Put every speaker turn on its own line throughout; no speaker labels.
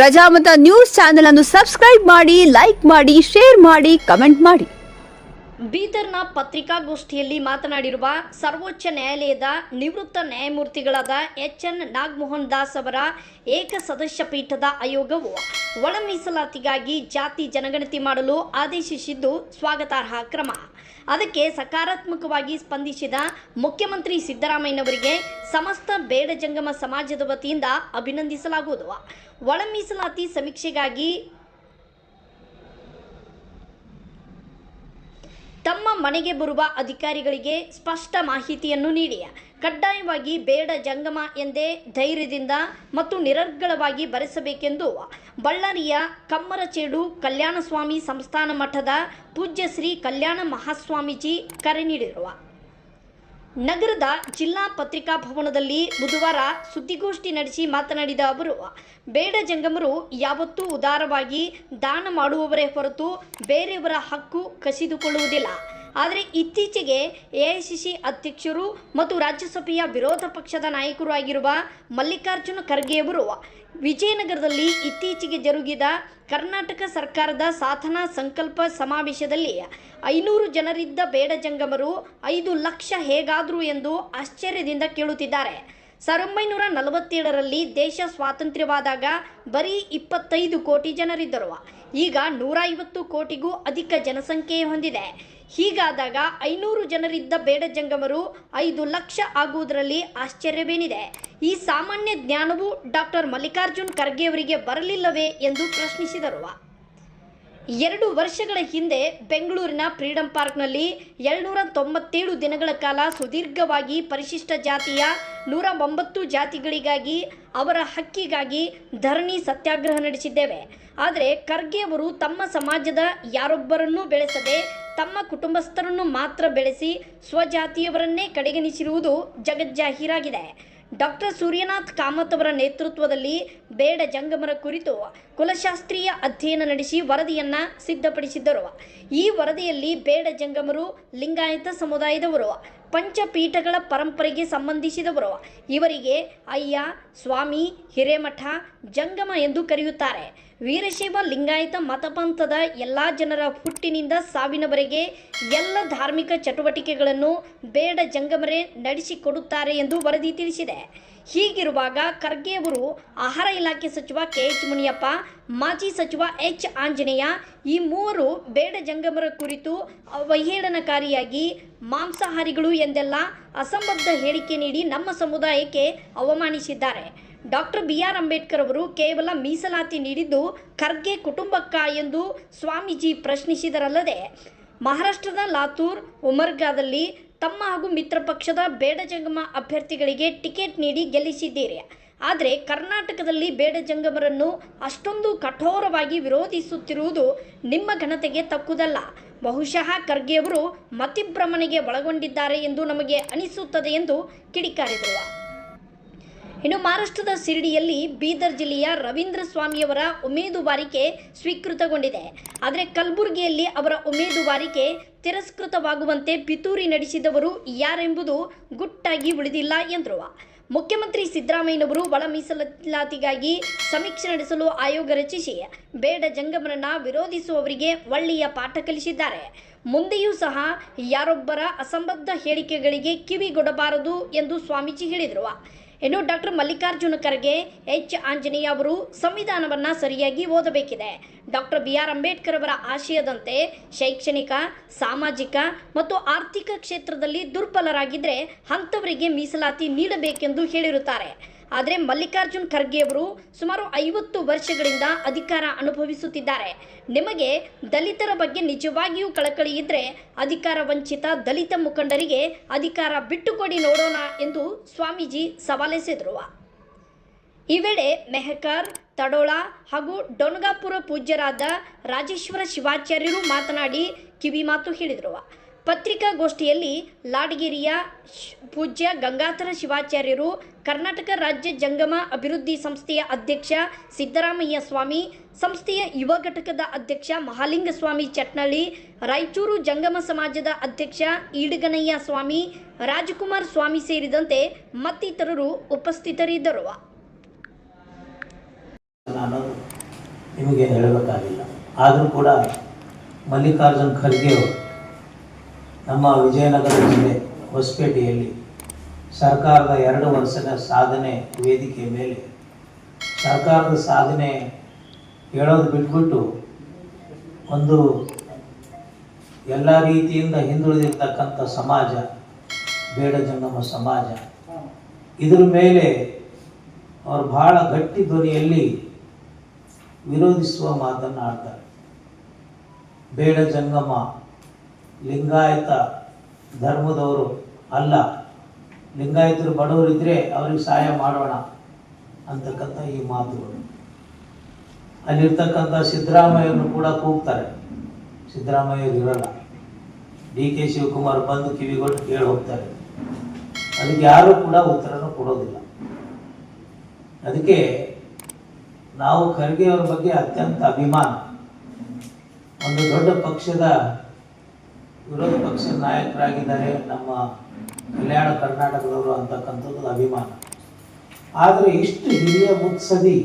Prajamata news channel ಅನ್ನು subscribe ಮಾಡಿ, like ಮಾಡಿ, ಶೇರ್ ಮಾಡಿ, ಕಮೆಂಟ್ ಮಾಡಿ.
ಬೀದರ್ನ ಪತ್ರಿಕಾಗೋಷ್ಠಿಯಲ್ಲಿ ಮಾತನಾಡಿರುವ ಸರ್ವೋಚ್ಚ ನ್ಯಾಯಾಲಯದ ನಿವೃತ್ತ ನ್ಯಾಯಮೂರ್ತಿಗಳಾದ ಎಚ್ ಎನ್ ನಾಗಮೋಹನ್ ದಾಸ್ ಅವರ ಏಕ ಸದಸ್ಯ ಪೀಠದ ಆಯೋಗವು ಒಳ ಮೀಸಲಾತಿಗಾಗಿ ಜಾತಿ ಜನಗಣತಿ ಮಾಡಲು ಆದೇಶಿಸಿದ್ದು ಸ್ವಾಗತಾರ್ಹ ಕ್ರಮ. ಅದಕ್ಕೆ ಸಕಾರಾತ್ಮಕವಾಗಿ ಸ್ಪಂದಿಸಿದ ಮುಖ್ಯಮಂತ್ರಿ ಸಿದ್ದರಾಮಯ್ಯನವರಿಗೆ ಸಮಸ್ತ ಬೇಡ ಜಂಗಮ ಸಮಾಜದ ವತಿಯಿಂದ ಅಭಿನಂದಿಸಲಾಗುವುದು. ಒಳ ಮೀಸಲಾತಿ ಸಮೀಕ್ಷೆಗಾಗಿ ತಮ್ಮ ಮನೆಗೆ ಬರುವ ಅಧಿಕಾರಿಗಳಿಗೆ ಸ್ಪಷ್ಟ ಮಾಹಿತಿಯನ್ನು ನೀಡಿ ಕಡ್ಡಾಯವಾಗಿ ಬೇಡ ಜಂಗಮ ಎಂದೇ ಧೈರ್ಯದಿಂದ ಮತ್ತು ನಿರರ್ಗಳವಾಗಿ ಬರೆಸಬೇಕೆಂದು ಬಳ್ಳಾರಿಯ ಕಮ್ಮರಚೇಡು ಕಲ್ಯಾಣಸ್ವಾಮಿ ಸಂಸ್ಥಾನ ಮಠದ ಪೂಜ್ಯ ಶ್ರೀ ಕಲ್ಯಾಣ ಮಹಾಸ್ವಾಮೀಜಿ ಕರೆ ನೀಡಿರುವ. ನಗರದ ಜಿಲ್ಲಾ ಪತ್ರಿಕಾ ಭವನದಲ್ಲಿ ಬುಧವಾರ ಸುದ್ದಿಗೋಷ್ಠಿ ನಡೆಸಿ ಮಾತನಾಡಿದ ಅವರು, ಬೇಡ ಜಂಗಮರು ಯಾವತ್ತೂ ಉದಾರವಾಗಿ ದಾನ ಮಾಡುವವರೇ ಹೊರತು ಬೇರೆಯವರ ಹಕ್ಕು ಕಸಿದುಕೊಳ್ಳುವುದಿಲ್ಲ. ಆದರೆ ಇತ್ತೀಚೆಗೆ ಎಐಸಿಸಿ ಅಧ್ಯಕ್ಷರು ಮತ್ತು ರಾಜ್ಯಸಭೆಯ ವಿರೋಧ ಪಕ್ಷದ ನಾಯಕರು ಆಗಿರುವ ಮಲ್ಲಿಕಾರ್ಜುನ ಖರ್ಗೆಯವರು ವಿಜಯನಗರದಲ್ಲಿ ಇತ್ತೀಚೆಗೆ ಜರುಗಿದ ಕರ್ನಾಟಕ ಸರ್ಕಾರದ ಸಾಧನಾ ಸಂಕಲ್ಪ ಸಮಾವೇಶದಲ್ಲಿ ಐನೂರು ಜನರಿದ್ದ ಬೇಡ ಜಂಗಮರು ಐದು ಲಕ್ಷ ಹೇಗಾದರು ಎಂದು ಆಶ್ಚರ್ಯದಿಂದ ಕೇಳುತ್ತಿದ್ದಾರೆ. ಸಾವಿರದ ಒಂಬೈನೂರ ನಲವತ್ತೇಳರಲ್ಲಿ ದೇಶ ಸ್ವಾತಂತ್ರ್ಯವಾದಾಗ ಬರೀ ಇಪ್ಪತ್ತೈದು ಕೋಟಿ ಜನರಿದ್ದರು. ಈಗ ನೂರ ಐವತ್ತು ಕೋಟಿಗೂ ಅಧಿಕ ಜನಸಂಖ್ಯೆ ಹೊಂದಿದೆ. ಹೀಗಾದಾಗ ಐನೂರು ಜನರಿದ್ದ ಬೇಡ ಜಂಗಮರು ಐದು ಲಕ್ಷ ಆಗುವುದರಲ್ಲಿ ಆಶ್ಚರ್ಯವೇನಿದೆ. ಈ ಸಾಮಾನ್ಯ ಜ್ಞಾನವು ಡಾಕ್ಟರ್ ಮಲ್ಲಿಕಾರ್ಜುನ್ ಖರ್ಗೆಯವರಿಗೆ ಬರಲಿಲ್ಲವೇ ಎಂದು ಪ್ರಶ್ನಿಸಿದರು. ಎರಡು ವರ್ಷಗಳ ಹಿಂದೆ ಬೆಂಗಳೂರಿನ ಫ್ರೀಡಂ ಪಾರ್ಕ್ನಲ್ಲಿ ಏಳ್ನೂರ ತೊಂಬತ್ತೇಳು ದಿನಗಳ ಕಾಲ ಸುದೀರ್ಘವಾಗಿ ಪರಿಶಿಷ್ಟ ಜಾತಿಯ ನೂರ ಒಂಬತ್ತು ಜಾತಿಗಳಿಗಾಗಿ ಅವರ ಹಕ್ಕಿಗಾಗಿ ಧರಣಿ ಸತ್ಯಾಗ್ರಹ ನಡೆಸಿದ್ದೇವೆ. ಆದರೆ ಖರ್ಗೆ ಅವರು ತಮ್ಮ ಸಮಾಜದ ಯಾರೊಬ್ಬರನ್ನೂ ಬೆಳೆಸದೆ ತಮ್ಮ ಕುಟುಂಬಸ್ಥರನ್ನು ಮಾತ್ರ ಬೆಳೆಸಿ ಸ್ವಜಾತಿಯವರನ್ನೇ ಕಡೆಗಣಿಸಿರುವುದು ಜಗಜ್ಜಾಹೀರಾಗಿದೆ. ಡಾಕ್ಟರ್ ಸೂರ್ಯನಾಥ್ ಕಾಮತ್ ಅವರ ನೇತೃತ್ವದಲ್ಲಿ ಬೇಡ ಜಂಗಮರ ಕುರಿತು ಕುಲಶಾಸ್ತ್ರೀಯ ಅಧ್ಯಯನ ನಡೆಸಿ ವರದಿಯನ್ನ ಸಿದ್ಧಪಡಿಸಿದ್ದರು. ಈ ವರದಿಯಲ್ಲಿ ಬೇಡ ಜಂಗಮರು, ಲಿಂಗಾಯತ ಸಮುದಾಯದವರು ಪಂಚಪೀಠಗಳ ಪರಂಪರೆಗೆ ಸಂಬಂಧಿಸಿದವರು. ಇವರಿಗೆ ಅಯ್ಯ, ಸ್ವಾಮಿ, ಹಿರೇಮಠ, ಜಂಗಮ ಎಂದು ಕರೆಯುತ್ತಾರೆ. ವೀರಶೈವ ಲಿಂಗಾಯತ ಮತಪಂಥದ ಎಲ್ಲ ಜನರ ಹುಟ್ಟಿನಿಂದ ಸಾವಿನವರೆಗೆ ಎಲ್ಲ ಧಾರ್ಮಿಕ ಚಟುವಟಿಕೆಗಳನ್ನು ಬೇಡ ಜಂಗಮರೇ ನಡೆಸಿಕೊಡುತ್ತಾರೆ ಎಂದು ವರದಿ ತಿಳಿಸಿದೆ. ಹೀಗಿರುವಾಗ ಖರ್ಗೆ ಅವರು ಆಹಾರ ಇಲಾಖೆ ಸಚಿವ ಕೆ ಎಚ್ ಮುನಿಯಪ್ಪ, ಮಾಜಿ ಸಚಿವ ಎಚ್ ಆಂಜನೇಯ, ಈ ಮೂವರು ಬೇಡ ಜಂಗಮರ ಕುರಿತು ಅವಹೇಳನಕಾರಿಯಾಗಿ ಮಾಂಸಾಹಾರಿಗಳು ಎಂದೆಲ್ಲ ಅಸಂಬದ್ಧ ಹೇಳಿಕೆ ನೀಡಿ ನಮ್ಮ ಸಮುದಾಯಕ್ಕೆ ಅವಮಾನಿಸಿದ್ದಾರೆ. ಡಾಕ್ಟರ್ ಬಿ ಆರ್ ಅಂಬೇಡ್ಕರ್ ಅವರು ಕೇವಲ ಮೀಸಲಾತಿ ನೀಡಿದ್ದು ಖರ್ಗೆ ಕುಟುಂಬಕ್ಕ ಎಂದು ಸ್ವಾಮೀಜಿ ಪ್ರಶ್ನಿಸಿದರಲ್ಲದೆ ಮಹಾರಾಷ್ಟ್ರದ ಲಾತೂರ್, ಉಮರ್ಗಾದಲ್ಲಿ ತಮ್ಮ ಹಾಗೂ ಮಿತ್ರ ಪಕ್ಷದ ಬೇಡ ಜಂಗಮ ಅಭ್ಯರ್ಥಿಗಳಿಗೆ ಟಿಕೆಟ್ ನೀಡಿ ಗೆಲ್ಲಿಸಿದ್ದೀರಿ. ಆದರೆ ಕರ್ನಾಟಕದಲ್ಲಿ ಬೇಡ ಜಂಗಮರನ್ನು ಅಷ್ಟೊಂದು ಕಠೋರವಾಗಿ ವಿರೋಧಿಸುತ್ತಿರುವುದು ನಿಮ್ಮ ಘನತೆಗೆ ತಕ್ಕುದಲ್ಲ. ಬಹುಶಃ ಖರ್ಗೆಯವರು ಮತಿಭ್ರಮಣೆಗೆ ಒಳಗೊಂಡಿದ್ದಾರೆ ಎಂದು ನಮಗೆ ಅನಿಸುತ್ತದೆ ಎಂದು ಕಿಡಿಕಾರಿದರು. ಇನ್ನು ಮಹಾರಾಷ್ಟ್ರದ ಶಿರಡಿಯಲ್ಲಿ ಬೀದರ್ ಜಿಲ್ಲೆಯ ರವೀಂದ್ರ ಸ್ವಾಮಿಯವರ ಉಮೇದುವಾರಿಕೆ ಸ್ವೀಕೃತಗೊಂಡಿದೆ. ಆದರೆ ಕಲಬುರಗಿಯಲ್ಲಿ ಅವರ ಉಮೇದುವಾರಿಕೆ ತಿರಸ್ಕೃತವಾಗುವಂತೆ ಪಿತೂರಿ ನಡೆಸಿದವರು ಯಾರೆಂಬುದು ಗುಟ್ಟಾಗಿ ಉಳಿದಿಲ್ಲ ಎಂದರು. ಮುಖ್ಯಮಂತ್ರಿ ಸಿದ್ದರಾಮಯ್ಯನವರು ಒಳ ಮೀಸಲಾತಿಗಾಗಿ ಸಮೀಕ್ಷೆ ನಡೆಸಲು ಆಯೋಗ ರಚಿಸಿ, ಬೇಡ ಜಂಗಮನ ವಿರೋಧಿಸುವವರಿಗೆ ಒಳ್ಳೆಯ ಪಾಠ ಕಲಿಸಿದ್ದಾರೆ. ಮುಂದೆಯೂ ಸಹ ಯಾರೊಬ್ಬರ ಅಸಂಬದ್ಧ ಹೇಳಿಕೆಗಳಿಗೆ ಕಿವಿಗೊಡಬಾರದು ಎಂದು ಸ್ವಾಮೀಜಿ ಹೇಳಿದರು. ಇನ್ನು ಡಾಕ್ಟರ್ ಮಲ್ಲಿಕಾರ್ಜುನ ಖರ್ಗೆ ಎಚ್ ಆಂಜನೇಯ ಅವರು ಸಂವಿಧಾನವನ್ನ ಸರಿಯಾಗಿ ಓದಬೇಕಿದೆ. ಡಾಕ್ಟರ್ ಬಿ ಆರ್ ಅಂಬೇಡ್ಕರ್ ಅವರ ಆಶಯದಂತೆ ಶೈಕ್ಷಣಿಕ, ಸಾಮಾಜಿಕ ಮತ್ತು ಆರ್ಥಿಕ ಕ್ಷೇತ್ರದಲ್ಲಿ ದುರ್ಬಲರಾಗಿದ್ದರೆ ಅಂಥವರಿಗೆ ಮೀಸಲಾತಿ ನೀಡಬೇಕೆಂದು ಹೇಳಿರುತ್ತಾರೆ. ಆದರೆ ಮಲ್ಲಿಕಾರ್ಜುನ್ ಖರ್ಗೆಯವರು ಸುಮಾರು ಐವತ್ತು ವರ್ಷಗಳಿಂದ ಅಧಿಕಾರ ಅನುಭವಿಸುತ್ತಿದ್ದಾರೆ. ನಿಮಗೆ ದಲಿತರ ಬಗ್ಗೆ ನಿಜವಾಗಿಯೂ ಕಳಕಳಿ ಇದ್ದರೆ ಅಧಿಕಾರ ವಂಚಿತ ದಲಿತ ಮುಖಂಡರಿಗೆ ಅಧಿಕಾರ ಬಿಟ್ಟುಕೊಡಿ ನೋಡೋಣ ಎಂದು ಸ್ವಾಮೀಜಿ ಸವಾಲೆಸೆದರು. ಈ ವೇಳೆ ಮೆಹಕರ್, ತಡೋಳ ಹಾಗೂ ಡೊನಗಾಪುರ ಪೂಜ್ಯರಾದ ರಾಜೇಶ್ವರ ಶಿವಾಚಾರ್ಯರು ಮಾತನಾಡಿ ಕಿವಿಮಾತು ಹೇಳಿದರು. ಪತ್ರಿಕಾಗೋಷ್ಠಿಯಲ್ಲಿ ಲಾಡಗಿರಿಯ ಪೂಜ್ಯ ಗಂಗಾಧರ ಶಿವಾಚಾರ್ಯರು, ಕರ್ನಾಟಕ ರಾಜ್ಯ ಜಂಗಮ ಅಭಿವೃದ್ಧಿ ಸಂಸ್ಥೆಯ ಅಧ್ಯಕ್ಷ ಸಿದ್ದರಾಮಯ್ಯ ಸ್ವಾಮಿ, ಸಂಸ್ಥೆಯ ಯುವ ಘಟಕದ ಅಧ್ಯಕ್ಷ ಮಹಾಲಿಂಗ ಸ್ವಾಮಿ ಚಟ್ನಳ್ಳಿ, ರಾಯಚೂರು ಜಂಗಮ ಸಮಾಜದ ಅಧ್ಯಕ್ಷ ಈಡಗನಯ್ಯ ಸ್ವಾಮಿ, ರಾಜಕುಮಾರ್ ಸ್ವಾಮಿ ಸೇರಿದಂತೆ ಮತ್ತಿತರರು ಉಪಸ್ಥಿತರಿದ್ದರು.
ಆದರೂ ಕೂಡ ಮಲ್ಲಿಕಾರ್ಜುನ್ ಖರ್ಗೆ ನಮ್ಮ ವಿಜಯನಗರ ಜಿಲ್ಲೆ ಹೊಸಪೇಟೆಯಲ್ಲಿ ಸರ್ಕಾರದ ಎರಡು ವರ್ಷದ ಸಾಧನೆ ವೇದಿಕೆ ಮೇಲೆ. ಸರ್ಕಾರದ ಸಾಧನೆ ಹೇಳೋದು ಬಿಟ್ಬಿಟ್ಟು ಒಂದು ಎಲ್ಲ ರೀತಿಯಿಂದ ಹಿಂದುಳಿದಿರ್ತಕ್ಕಂಥ ಸಮಾಜ, ಬೇಡ ಜಂಗಮ ಸಮಾಜ, ಇದ್ರ ಮೇಲೆ ಅವರು ಬಹಳ ಗಟ್ಟಿ ಧ್ವನಿಯಲ್ಲಿ ವಿರೋಧಿಸುವ ಮಾತನ್ನು ಆಡ್ತಾರೆ ಬೇಡ ಜಂಗಮ ಲಿಂಗಾಯತ ಧರ್ಮದವರು ಅಲ್ಲ. ಲಿಂಗಾಯತರು ಬಡವರಿದ್ದರೆ ಅವ್ರಿಗೆ ಸಹಾಯ ಮಾಡೋಣ ಅಂತಕ್ಕಂಥ ಈ ಮಾತುಗಳು. ಅಲ್ಲಿರ್ತಕ್ಕಂಥ ಸಿದ್ದರಾಮಯ್ಯವ್ರನ್ನು ಕೂಡ ಕೂಗ್ತಾರೆ. ಸಿದ್ದರಾಮಯ್ಯವ್ರು ಇರಲ್ಲ. ಡಿ ಕೆ ಶಿವಕುಮಾರ್ ಬಂದು ಕಿವಿಗೊಟ್ಟು ಕೇಳಿ ಹೋಗ್ತಾರೆ. ಅದಕ್ಕೆ ಯಾರೂ ಕೂಡ ಉತ್ತರನ ಕೊಡೋದಿಲ್ಲ. ಅದಕ್ಕೆ ನಾವು ಖರ್ಗೆ ಅವ್ರ ಬಗ್ಗೆ ಅತ್ಯಂತ ಅಭಿಮಾನ. ಒಂದು ದೊಡ್ಡ ಪಕ್ಷದ ವಿರೋಧ ಪಕ್ಷದ ನಾಯಕರಾಗಿದ್ದಾರೆ ನಮ್ಮ ಕಲ್ಯಾಣ ಕರ್ನಾಟಕದವರು ಅಂತಕ್ಕಂಥದ್ದು ಅಭಿಮಾನ. ಆದರೆ ಇಷ್ಟು ಹಿರಿಯ ಮುತ್ಸದಿ,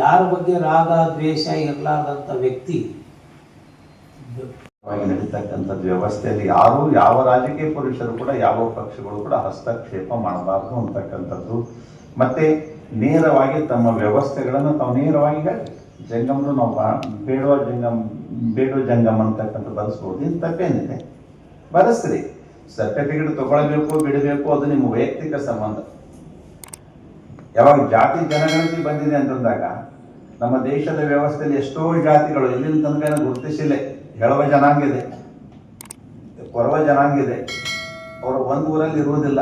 ಯಾರ ಬಗ್ಗೆ ರಾಗ ದ್ವೇಷ ಇರಲಾರ್ದಂಥ ವ್ಯಕ್ತಿ
ನಡೀತಕ್ಕಂಥದ್ದು ವ್ಯವಸ್ಥೆಯಲ್ಲಿ ಯಾರು, ಯಾವ ರಾಜಕೀಯ ಪುರುಷರು ಕೂಡ, ಯಾವ ಪಕ್ಷಗಳು ಕೂಡ ಹಸ್ತಕ್ಷೇಪ ಮಾಡಬಾರದು ಅಂತಕ್ಕಂಥದ್ದು. ಮತ್ತೆ ನೇರವಾಗಿ ತಮ್ಮ ವ್ಯವಸ್ಥೆಗಳನ್ನು ತಾವು ನೇರವಾಗಿ ಜಂಗಮರು ನಾವು ಬೇಡುವ ಜಂಗಮ್ ಬೇಡುವ ಜಂಗಮ್ ಅಂತಕ್ಕಂಥ ಬಳಸ್ಬೋದು. ಇದು ತಪ್ಪೇನಿದೆ. ಬರೆಸ್ರಿ ಸರ್ಟಿಫಿಕೇಟ್ ತಗೊಳ್ಬೇಕು, ಬಿಡಬೇಕು, ಅದು ನಿಮ್ಮ ವೈಯಕ್ತಿಕ ಸಂಬಂಧ. ಯಾವಾಗ ಜಾತಿ ಜನಗಣತಿ ಬಂದಿದೆ ಅಂತಂದಾಗ, ನಮ್ಮ ದೇಶದ ವ್ಯವಸ್ಥೆಯಲ್ಲಿ ಎಷ್ಟೋ ಜಾತಿಗಳು ಎಲ್ಲಿನ ತನಕ ಗುರುತಿಸಿಲ್ಲ. ಹೇಳುವ ಜನಾಂಗ ಇದೆ. ಕೊರವ ಜನಾಂಗ ಇದೆ. ಅವರು ಒಂದು ಊರಲ್ಲಿ ಇರುವುದಿಲ್ಲ.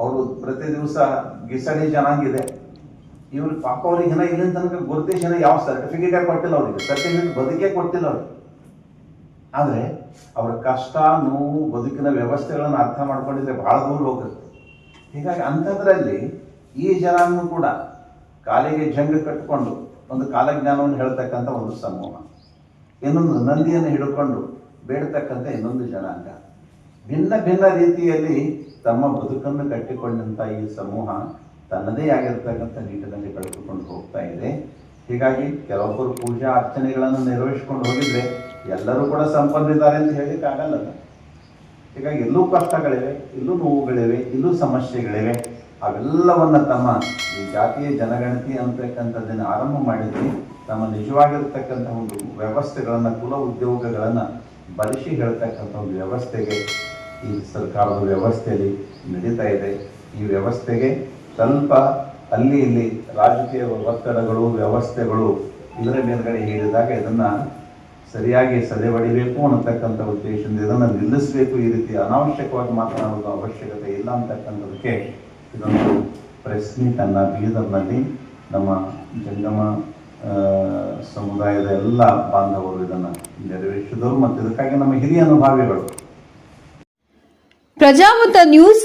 ಅವರು ಪ್ರತಿ ದಿವಸ ಗಿಸಣಿ ಜನಾಂಗ ಇದೆ. ಇವ್ರು ಪಾಪ ಅವ್ರಿಗೆ ಏನ ಇಲ್ಲಿನ ತನಕ ಗುರುತಿಸಿನ ಯಾವ ಸರ್ಟಿಫಿಕೇಟೇ ಕೊಟ್ಟಿಲ್ಲ ಅವ್ರಿಗೆ? ಸರ್ಟಿಫಿಕೇಟ್ ಬದುಕೇ ಕೊಟ್ಟಿಲ್ಲ ಅವ್ರಿಗೆ. ಆದರೆ ಅವರ ಕಷ್ಟ, ನೋವು, ಬದುಕಿನ ವ್ಯವಸ್ಥೆಗಳನ್ನು ಅರ್ಥ ಮಾಡ್ಕೊಂಡಿದ್ರೆ ಬಹಳ ದೂರ ಹೋಗುತ್ತೆ ಹೀಗಾಗಿ ಅಂಥದ್ರಲ್ಲಿ ಈ ಜನಾಂಗ ಕೂಡ ಕಾಲಿಗೆ ಜಂಗ ಕಟ್ಟಿಕೊಂಡು ಒಂದು ಕಾಲಜ್ಞಾನವನ್ನು ಹೇಳ್ತಕ್ಕಂಥ ಒಂದು ಸಮೂಹ. ಇನ್ನೊಂದು ನಂದಿಯನ್ನು ಹಿಡ್ಕೊಂಡು ಬೇಡತಕ್ಕಂಥ ಇನ್ನೊಂದು ಜನಾಂಗ. ಭಿನ್ನ ಭಿನ್ನ ರೀತಿಯಲ್ಲಿ ತಮ್ಮ ಬದುಕನ್ನು ಕಟ್ಟಿಕೊಂಡಂಥ ಈ ಸಮೂಹ ತನ್ನದೇ ಆಗಿರ್ತಕ್ಕಂಥ ನಿಟ್ಟಿನಲ್ಲಿ ಬೆಳೆದುಕೊಂಡು ಹೋಗ್ತಾ ಇದೆ. ಹೀಗಾಗಿ ಕೆಲವೊಬ್ಬರು ಪೂಜಾ ಅರ್ಚನೆಗಳನ್ನು ನಿರ್ವಹಿಸಿಕೊಂಡು ಹೋಗಿದ್ರೆ ಎಲ್ಲರೂ ಕೂಡ ಸಂಪನ್ನಿದ್ದಾರೆ ಅಂತ ಹೇಳಲಿಕ್ಕಾಗಲ್ಲ ಹೀಗಾಗಿ ಎಲ್ಲೂ ಕಷ್ಟಗಳಿವೆ ಇಲ್ಲೂ ನೋವುಗಳಿವೆ ಇಲ್ಲೂ ಸಮಸ್ಯೆಗಳಿವೆ. ಅವೆಲ್ಲವನ್ನ ತಮ್ಮ ಈ ಜಾತಿಯ ಜನಗಣತಿ ಅಂತಕ್ಕಂಥದ್ದನ್ನು ಆರಂಭ ಮಾಡಿದ್ವಿ ತಮ್ಮ ನಿಜವಾಗಿರ್ತಕ್ಕಂಥ ಒಂದು ವ್ಯವಸ್ಥೆಗಳನ್ನು, ಕುಲ ಉದ್ಯೋಗಗಳನ್ನು ಬಳಸಿ ಹೇಳ್ತಕ್ಕಂಥ ಒಂದು ವ್ಯವಸ್ಥೆಗೆ ಈ ಸರ್ಕಾರದ ವ್ಯವಸ್ಥೆಯಲ್ಲಿ ನಡೀತಾ ಇದೆ. ಈ ವ್ಯವಸ್ಥೆಗೆ ಸ್ವಲ್ಪ ಅಲ್ಲಿ ಇಲ್ಲಿ ರಾಜಕೀಯ ಒತ್ತಡಗಳು, ವ್ಯವಸ್ಥೆಗಳು ಇದರ ಮೇಲ್ಗಡೆ ಹೇಳಿದಾಗ ಇದನ್ನು ಸರಿಯಾಗಿ ಸದೆಬಡಿಬೇಕು ಅನ್ನತಕ್ಕಂಥ ಉದ್ದೇಶದಿಂದ ಇದನ್ನು ನಿಲ್ಲಿಸಬೇಕು ಈ ರೀತಿ ಅನಾವಶ್ಯಕವಾಗಿ ಮಾತನಾಡುವ ಅವಶ್ಯಕತೆ ಇಲ್ಲ ಅಂತಕ್ಕಂಥದಕ್ಕೆ ಇದೊಂದು ಪ್ರೆಸ್ ಅನ್ನ ಬೀದರ್ನಲ್ಲಿ ನಮ್ಮ ಜಂಗಮ ಸಮುದಾಯದ ಎಲ್ಲ ಬಾಂಧವರು ಇದನ್ನು ನೆರವೇರಿಸಿದವರು ಮತ್ತು ಇದಕ್ಕಾಗಿ ನಮ್ಮ ಹಿರಿಯ ಅನುಭಾವಿಗಳು.
ಪ್ರಜಾಮತ ನ್ಯೂಸ್